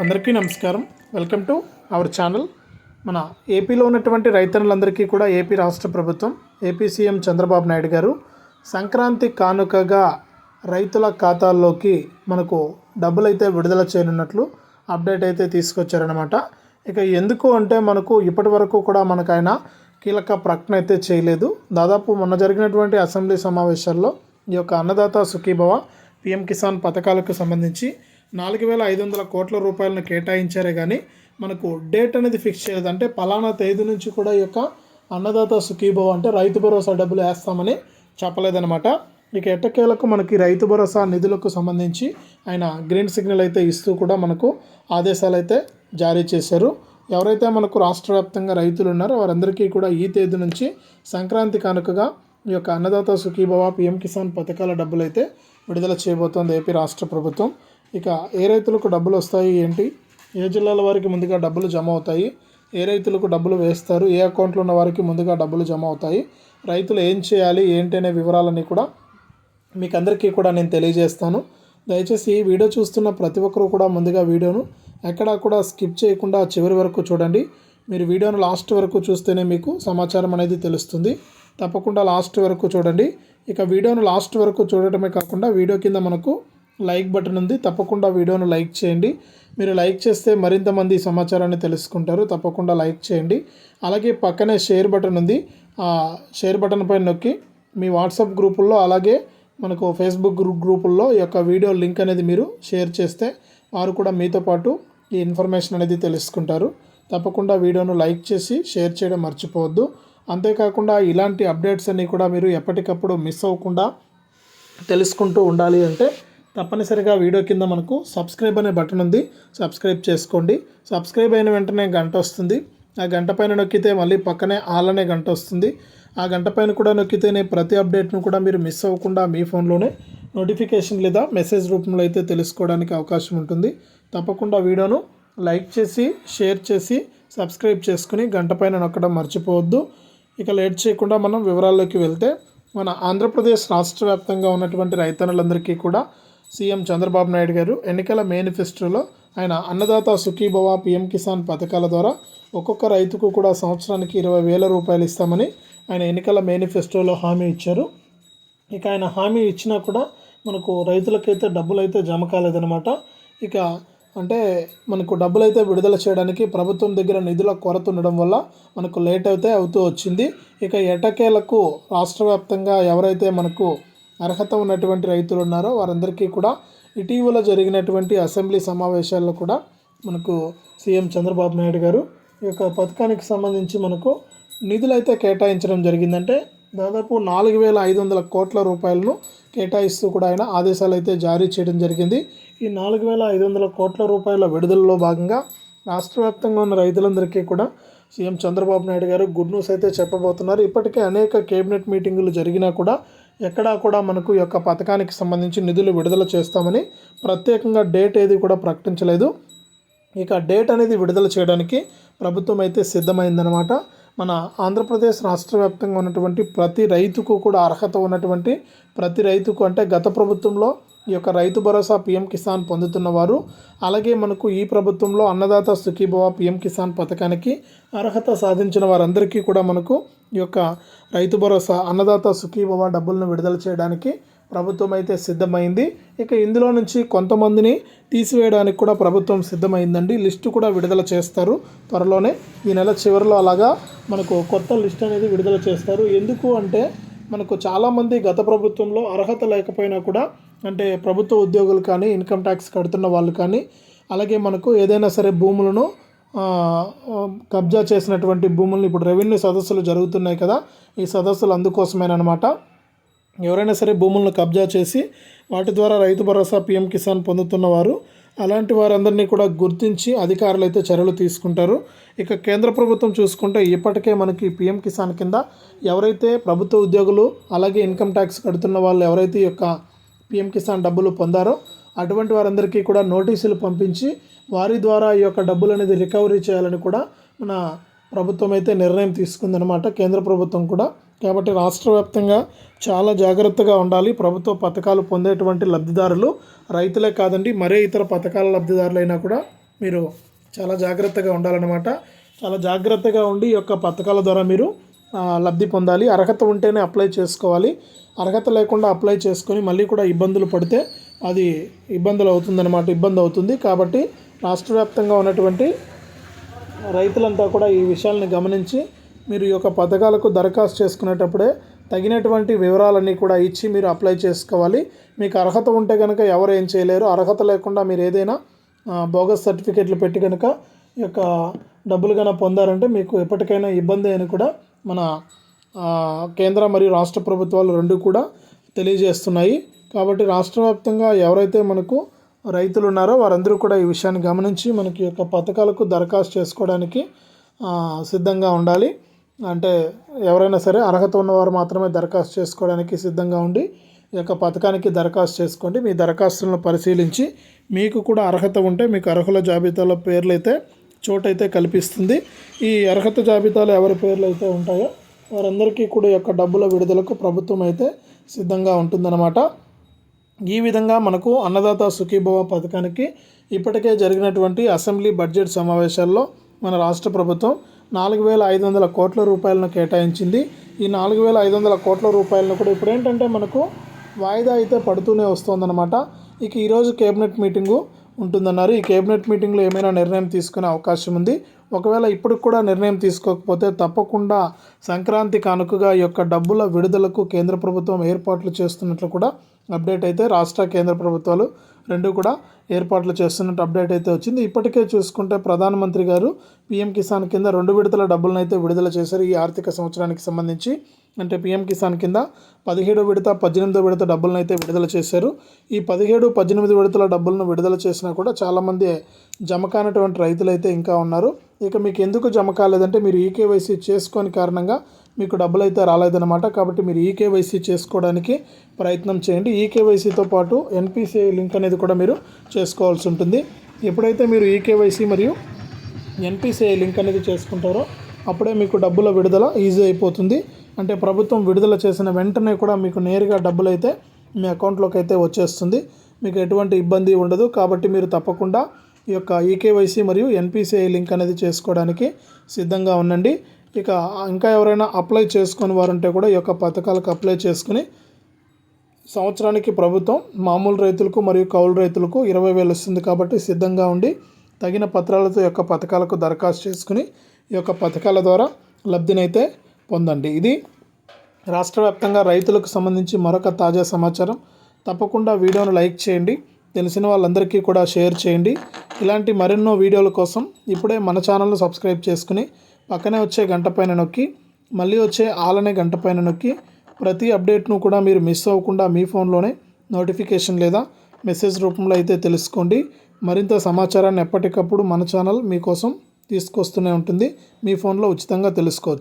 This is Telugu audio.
అందరికీ నమస్కారం. వెల్కమ్ టు అవర్ ఛానల్ మన ఏపీలో ఉన్నటువంటి రైతన్నులందరికీ కూడా ఏపీ రాష్ట్ర ప్రభుత్వం ఏపీ సీఎం చంద్రబాబు నాయుడు గారు సంక్రాంతి కానుకగా రైతుల ఖాతాల్లోకి మనకు డబ్బులు అయితే విడుదల చేయనున్నట్లు అప్డేట్ అయితే తీసుకొచ్చారనమాట ఇక ఎందుకు అంటే మనకు ఇప్పటి వరకు కూడా మనకాయన కీలక ప్రకటన అయితే చేయలేదు. దాదాపు మొన్న జరిగినటువంటి అసెంబ్లీ సమావేశాల్లో ఈ యొక్క అన్నదాత సుఖీభవ పిఎం కిసాన్ పథకాలకు సంబంధించి నాలుగు వేల ఐదు వందల కోట్ల రూపాయలను కేటాయించారే కానీ మనకు డేట్ అనేది ఫిక్స్ చేయలేదు. అంటే పలానా తేదీ నుంచి కూడా ఈ యొక్క అన్నదాత సుఖీభవ అంటే రైతు భరోసా డబ్బులు వేస్తామని చెప్పలేదన్నమాట. ఇక ఎట్టకేలకు మనకి రైతు భరోసా నిధులకు సంబంధించి ఆయన గ్రీన్ సిగ్నల్ అయితే ఇస్తూ కూడా మనకు ఆదేశాలు అయితే జారీ చేశారు. ఎవరైతే మనకు రాష్ట్ర వ్యాప్తంగా రైతులు ఉన్నారో వారందరికీ కూడా ఈ తేదీ నుంచి సంక్రాంతి కానుకగా ఈ యొక్క అన్నదాత సుఖీభవ పిఎం కిసాన్ పథకాల డబ్బులు అయితే విడుదల చేయబోతోంది ఏపీ రాష్ట్ర ప్రభుత్వం. ఇక ఏ రైతులకు డబ్బులు వస్తాయి ఏంటి? ఏ జిల్లాల వారికి ముందుగా డబ్బులు జమ అవుతాయి? ఏ రైతులకు డబ్బులు వేస్తారు? ఏ అకౌంట్లో ఉన్న వారికి ముందుగా డబ్బులు జమ అవుతాయి? రైతులు ఏం చేయాలి? ఏంటి అనే వివరాలన్నీ కూడా మీకు అందరికీ కూడా నేను తెలియజేస్తాను. దయచేసి ఈ వీడియో చూస్తున్న ప్రతి ఒక్కరూ కూడా ముందుగా వీడియోను ఎక్కడా కూడా స్కిప్ చేయకుండా చివరి వరకు చూడండి. మీరు వీడియోను లాస్ట్ వరకు చూస్తేనే మీకు సమాచారం అనేది తెలుస్తుంది. తప్పకుండా లాస్ట్ వరకు చూడండి. ఇక వీడియోను లాస్ట్ వరకు చూడటమే కాకుండా వీడియో కింద మనకు లైక్ బటన్ ఉంది. తప్పకుండా వీడియోను లైక్ చేయండి. మీరు లైక్ చేస్తే మరింత మంది ఈ సమాచారాన్ని తెలుసుకుంటారు. తప్పకుండా లైక్ చేయండి. అలాగే పక్కనే షేర్ బటన్ ఉంది. ఆ షేర్ బటన్ పైన నొక్కి మీ వాట్సాప్ గ్రూపుల్లో అలాగే మనకు ఫేస్బుక్ గ్రూప్ గ్రూపుల్లో ఈ యొక్క వీడియో లింక్ అనేది మీరు షేర్ చేస్తే వారు కూడా మీతో పాటు ఈ ఇన్ఫర్మేషన్ అనేది తెలుసుకుంటారు. తప్పకుండా వీడియోను లైక్ చేసి షేర్ చేయడం మర్చిపోవద్దు. అంతేకాకుండా ఇలాంటి అప్డేట్స్ అన్నీ కూడా మీరు ఎప్పటికప్పుడు మిస్ అవ్వకుండా తెలుసుకుంటూ ఉండాలి అంటే తప్పనిసరిగా వీడియో కింద మనకు సబ్స్క్రైబ్ అనే బటన్ ఉంది. సబ్స్క్రైబ్ చేసుకోండి. సబ్స్క్రైబ్ అయిన వెంటనే గంట వస్తుంది. ఆ గంట పైన నొక్కితే మళ్ళీ పక్కనే ఆల్ అనే గంట వస్తుంది. ఆ గంట పైన కూడా నొక్కితేనే ప్రతి అప్డేట్ను కూడా మీరు మిస్ అవ్వకుండా మీ ఫోన్లోనే నోటిఫికేషన్ లేదా మెసేజ్ రూపంలో అయితే తెలుసుకోవడానికి అవకాశం ఉంటుంది. తప్పకుండా వీడియోను లైక్ చేసి షేర్ చేసి సబ్స్క్రైబ్ చేసుకుని గంట పైన నొక్కడం మర్చిపోవద్దు. ఇక లేట్ చేయకుండా మనం వివరాల్లోకి వెళ్తే మన ఆంధ్రప్రదేశ్ రాష్ట్ర వ్యాప్తంగా ఉన్నటువంటి రైతన్నులందరికీ కూడా సీఎం చంద్రబాబు నాయుడు గారు ఎన్నికల మేనిఫెస్టోలో ఆయన అన్నదాత సుఖీభవ పిఎం కిసాన్ పథకాల ద్వారా ఒక్కొక్క రైతుకు కూడా సంవత్సరానికి ఇరవై వేల రూపాయలు ఇస్తామని ఆయన ఎన్నికల మేనిఫెస్టోలో హామీ ఇచ్చారు. ఇక ఆయన హామీ ఇచ్చినా కూడా మనకు రైతులకైతే డబ్బులు అయితే జమ కాలేదనమాట ఇక అంటే మనకు డబ్బులు అయితే విడుదల చేయడానికి ప్రభుత్వం దగ్గర నిధుల కొరత ఉండడం వల్ల మనకు లేట్ అయితే అవుతూ వచ్చింది. ఇక ఎటకేలకు రాష్ట్ర వ్యాప్తంగా ఎవరైతే మనకు అర్హత ఉన్నటువంటి రైతులు ఉన్నారో వారందరికీ కూడా ఇటీవల జరిగినటువంటి అసెంబ్లీ సమావేశాల్లో కూడా మనకు సీఎం చంద్రబాబు నాయుడు గారు ఈ యొక్క పథకానికి సంబంధించి మనకు నిధులు అయితే కేటాయించడం జరిగిందంటే దాదాపు నాలుగు వేల ఐదు వందల కోట్ల రూపాయలను కేటాయిస్తూ కూడా ఆయన ఆదేశాలు అయితే జారీ చేయడం జరిగింది. ఈ నాలుగు వేల ఐదు వందల కోట్ల రూపాయల విడుదలలో భాగంగా రాష్ట్ర వ్యాప్తంగా ఉన్న రైతులందరికీ కూడా సీఎం చంద్రబాబు నాయుడు గారు గుడ్ న్యూస్ అయితే చెప్పబోతున్నారు. ఇప్పటికే అనేక కేబినెట్ మీటింగులు జరిగినా కూడా ఎక్కడా కూడా మనకు ఈ యొక్క పథకానికి సంబంధించి నిధులు విడుదల చేస్తామని ప్రత్యేకంగా డేట్ ఏది కూడా ప్రకటించలేదు. ఇక డేట్ అనేది విడుదల చేయడానికి ప్రభుత్వం అయితే సిద్ధమైందనమాట మన ఆంధ్రప్రదేశ్ రాష్ట్ర వ్యాప్తంగా ఉన్నటువంటి ప్రతి రైతుకు కూడా అర్హత ఉన్నటువంటి ప్రతి రైతుకు అంటే గత ప్రభుత్వంలో ఈ యొక్క రైతు భరోసా పిఎం కిసాన్ పొందుతున్న వారు అలాగే మనకు ఈ ప్రభుత్వంలో అన్నదాత సుఖీభవ పిఎం కిసాన్ పథకానికి అర్హత సాధించిన వారందరికీ కూడా మనకు ఈ యొక్క రైతు భరోసా అన్నదాత సుఖీభవ డబ్బులను విడుదల చేయడానికి ప్రభుత్వం అయితే సిద్ధమైంది. ఇక ఇందులో నుంచి కొంతమందిని తీసివేయడానికి కూడా ప్రభుత్వం సిద్ధమైందండి. లిస్టు కూడా విడుదల చేస్తారు. త్వరలోనే ఈ నెల చివరిలో అలాగా మనకు కొత్త లిస్ట్ అనేది విడుదల చేస్తారు. ఎందుకు అంటే మనకు చాలామంది గత ప్రభుత్వంలో అర్హత లేకపోయినా కూడా అంటే ప్రభుత్వ ఉద్యోగులు కానీ ఇన్కమ్ ట్యాక్స్ కడుతున్న వాళ్ళు కానీ అలాగే మనకు ఏదైనా సరే భూములను కబ్జా చేసినటువంటి భూములను ఇప్పుడు రెవెన్యూ సదస్సులు జరుగుతున్నాయి కదా. ఈ సదస్సులు అందుకోసమేనమాట ఎవరైనా సరే భూములను కబ్జా చేసి వాటి ద్వారా రైతు భరోసా పీఎం కిసాన్ పొందుతున్న వారు అలాంటి వారందరినీ కూడా గుర్తించి అధికారులు అయితే చర్యలు తీసుకుంటారు. ఇక కేంద్ర ప్రభుత్వం చూసుకుంటే ఇప్పటికే మనకి పీఎం కిసాన్ కింద ఎవరైతే ప్రభుత్వ ఉద్యోగులు అలాగే ఇన్కమ్ ట్యాక్స్ కడుతున్న వాళ్ళు ఎవరైతే ఈ యొక్క పీఎం కిసాన్ డబ్బులు పొందారో అటువంటి వారందరికీ కూడా నోటీసులు పంపించి వారి ద్వారా ఈ యొక్క డబ్బులు అనేది రికవరీ చేయాలని కూడా మన ప్రభుత్వం అయితే నిర్ణయం తీసుకుందనమాట కేంద్ర ప్రభుత్వం కూడా కాబట్టి రాష్ట్ర వ్యాప్తంగా చాలా జాగ్రత్తగా ఉండాలి. ప్రభుత్వ పథకాలు పొందేటువంటి లబ్ధిదారులు రైతులే కాదండి మరే ఇతర పథకాల లబ్ధిదారులైనా కూడా మీరు చాలా జాగ్రత్తగా ఉండాలన్నమాట. చాలా జాగ్రత్తగా ఉండి ఈ యొక్క పథకాల ద్వారా మీరు లబ్ధి పొందాలి. అర్హత ఉంటేనే అప్లై చేసుకోవాలి. అర్హత లేకుండా అప్లై చేసుకొని మళ్ళీ కూడా ఇబ్బందులు పడితే అది ఇబ్బందులు అవుతుందన్నమాట ఇబ్బంది అవుతుంది. కాబట్టి రాష్ట్ర వ్యాప్తంగా ఉన్నటువంటి రైతులంతా కూడా ఈ విషయాల్ని గమనించి మీరు ఈ యొక్క పథకాలకు దరఖాస్తు చేసుకునేటప్పుడే తగినటువంటి వివరాలన్నీ కూడా ఇచ్చి మీరు అప్లై చేసుకోవాలి. మీకు అర్హత ఉంటే కనుక ఎవరు ఏం చేయలేరు. అర్హత లేకుండా మీరు ఏదైనా బోగస్ సర్టిఫికెట్లు పెట్టి కనుక ఈ యొక్క డబ్బులు కనుక పొందారంటే మీకు ఎప్పటికైనా ఇబ్బంది అని కూడా మన కేంద్ర మరియు రాష్ట్ర ప్రభుత్వాలు రెండు కూడా తెలియజేస్తున్నాయి. కాబట్టి రాష్ట్ర వ్యాప్తంగా ఎవరైతే మనకు రైతులు ఉన్నారో వారందరూ కూడా ఈ విషయాన్ని గమనించి మనకి ఈ యొక్క పథకాలకు దరఖాస్తు చేసుకోవడానికి సిద్ధంగా ఉండాలి. అంటే ఎవరైనా సరే అర్హత ఉన్నవారు మాత్రమే దరఖాస్తు చేసుకోవడానికి సిద్ధంగా ఉండి ఈ యొక్క పథకానికి దరఖాస్తు చేసుకోండి. మీ దరఖాస్తులను పరిశీలించి మీకు కూడా అర్హత ఉంటే మీకు అర్హుల జాబితాలో పేర్లు అయితే చోటైతే కల్పిస్తుంది. ఈ అర్హత జాబితాలో ఎవరి పేర్లు అయితే ఉంటాయో వారందరికీ కూడా ఈ యొక్క డబ్బుల విడుదలకు ప్రభుత్వం అయితే సిద్ధంగా ఉంటుందన్నమాట. ఈ విధంగా మనకు అన్నదాత సుఖీభవ పథకానికి ఇప్పటికే జరిగినటువంటి అసెంబ్లీ బడ్జెట్ సమావేశాల్లో మన రాష్ట్ర ప్రభుత్వం నాలుగు వేల ఐదు వందల కోట్ల రూపాయలను కేటాయించింది. ఈ నాలుగు వేల ఐదు వందల కోట్ల రూపాయలను కూడా ఇప్పుడు ఏంటంటే మనకు వాయిదా అయితే పడుతూనే వస్తుందన్నమాట. ఇక ఈరోజు కేబినెట్ మీటింగు ఉంటుందన్నారు. ఈ కేబినెట్ మీటింగ్లో ఏమైనా నిర్ణయం తీసుకునే అవకాశం ఉంది. ఒకవేళ ఇప్పుడు కూడా నిర్ణయం తీసుకోకపోతే తప్పకుండా సంక్రాంతి కానుకగా ఈ యొక్క డబ్బుల విడుదలకు కేంద్ర ప్రభుత్వం ఏర్పాట్లు చేస్తున్నట్లు కూడా అప్డేట్ అయితే రాష్ట్ర కేంద్ర ప్రభుత్వాలు రెండు కూడా ఏర్పాట్లు చేస్తున్నట్టు అప్డేట్ అయితే వచ్చింది. ఇప్పటికే చూసుకుంటే ప్రధానమంత్రి గారు పీఎం కిసాన్ కింద రెండు విడతల డబ్బులను అయితే విడుదల చేశారు ఈ ఆర్థిక సంవత్సరానికి సంబంధించి. అంటే పీఎం కిసాన్ కింద పదిహేడు విడత పద్దెనిమిదో విడత డబ్బులను అయితే విడుదల చేశారు. ఈ పదిహేడు పద్దెనిమిది విడతల డబ్బులను విడుదల చేసినా కూడా చాలామంది జమ కానటువంటి రైతులు అయితే ఇంకా ఉన్నారు. ఇక మీకు ఎందుకు జమ కాలేదంటే మీరు ఈకేవైసీ చేసుకోని కారణంగా మీకు డబ్బులు అయితే రాలేదన్నమాట. కాబట్టి మీరు ఈకేవైసీ చేసుకోవడానికి ప్రయత్నం చేయండి. ఈకేవైసీతో పాటు ఎన్పిసిఐ లింక్ అనేది కూడా మీరు చేసుకోవాల్సి ఉంటుంది. ఎప్పుడైతే మీరు ఈకేవైసీ మరియు ఎన్పిసిఐ లింక్ అనేది చేసుకుంటారో అప్పుడే మీకు డబ్బుల విడుదల ఈజీ అయిపోతుంది. అంటే ప్రభుత్వం విడుదల చేసిన వెంటనే కూడా మీకు నేరుగా డబ్బులు అయితే మీ అకౌంట్లోకి అయితే వచ్చేస్తుంది. మీకు ఎటువంటి ఇబ్బంది ఉండదు. కాబట్టి మీరు తప్పకుండా ఈ యొక్క ఈకేవైసీ మరియు ఎన్పిసిఐ లింక్ అనేది చేసుకోవడానికి సిద్ధంగా ఉండండి. ఇక ఇంకా ఎవరైనా అప్లై చేసుకుని వారుంటే కూడా ఈ యొక్క పథకాలకు అప్లై చేసుకుని సంవత్సరానికి ప్రభుత్వం మామూలు రైతులకు మరియు కౌలు రైతులకు ఇరవై వేలు వస్తుంది కాబట్టి సిద్ధంగా ఉండి తగిన పత్రాలతో యొక్క పథకాలకు దరఖాస్తు చేసుకుని ఈ యొక్క పథకాల ద్వారా లబ్ధినైతే పొందండి. ఇది రాష్ట్ర వ్యాప్తంగా రైతులకు సంబంధించి మరొక తాజా సమాచారం. తప్పకుండా వీడియోను లైక్ చేయండి. తెలిసిన వాళ్ళందరికీ కూడా షేర్ చేయండి. ఇలాంటి మరెన్నో వీడియోల కోసం ఇప్పుడే మన ఛానల్ను సబ్స్క్రైబ్ చేసుకుని పక్కనే వచ్చే గంట పైన నొక్కి మళ్ళీ వచ్చే ఆలనే గంట పైన నొక్కి ప్రతి అప్డేట్ను కూడా మీరు మిస్ అవ్వకుండా మీ ఫోన్లోనే నోటిఫికేషన్ లేదా మెసేజ్ రూపంలో అయితే తెలుసుకోండి. మరింత సమాచారాన్ని ఎప్పటికప్పుడు మన ఛానల్ మీకోసం తీసుకొస్తూనే ఉంటుంది. మీ ఫోన్లో ఉచితంగా తెలుసుకోవచ్చు.